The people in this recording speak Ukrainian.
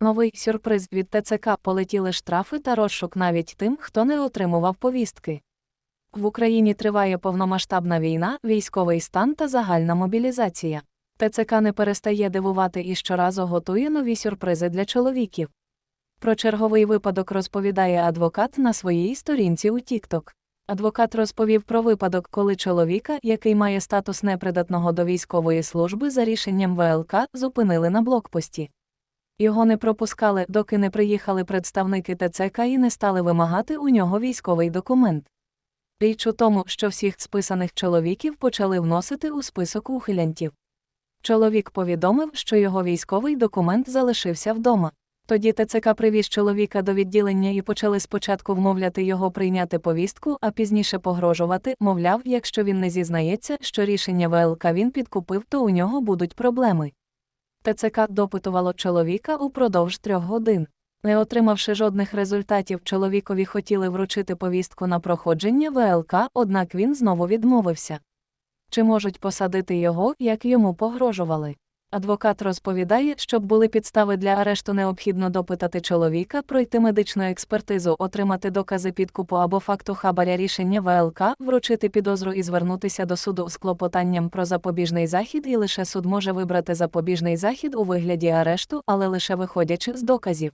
Новий сюрприз від ТЦК полетіли штрафи та розшук навіть тим, хто не отримував повістки. В Україні триває повномасштабна війна, військовий стан та загальна мобілізація. ТЦК не перестає дивувати і щоразу готує нові сюрпризи для чоловіків. Про черговий випадок розповідає адвокат на своїй сторінці у TikTok. Адвокат розповів про випадок, коли чоловіка, який має статус непридатного до військової служби за рішенням ВЛК, зупинили на блокпості. Його не пропускали, доки не приїхали представники ТЦК і не стали вимагати у нього військовий документ. Річ у тому, що всіх списаних чоловіків почали вносити у список ухилянтів. Чоловік повідомив, що його військовий документ залишився вдома. Тоді ТЦК привіз чоловіка до відділення і почали спочатку вмовляти його прийняти повістку, а пізніше погрожувати, мовляв, якщо він не зізнається, що рішення ВЛК він підкупив, то у нього будуть проблеми. ТЦК допитувало чоловіка упродовж трьох годин. Не отримавши жодних результатів, чоловікові хотіли вручити повістку на проходження ВЛК, однак він знову відмовився. Чи можуть посадити його, як йому погрожували? Адвокат розповідає, щоб були підстави для арешту, необхідно допитати чоловіка, пройти медичну експертизу, отримати докази підкупу або факту хабаря рішення ВЛК, вручити підозру і звернутися до суду з клопотанням про запобіжний захід, і лише суд може вибрати запобіжний захід у вигляді арешту, але лише виходячи з доказів.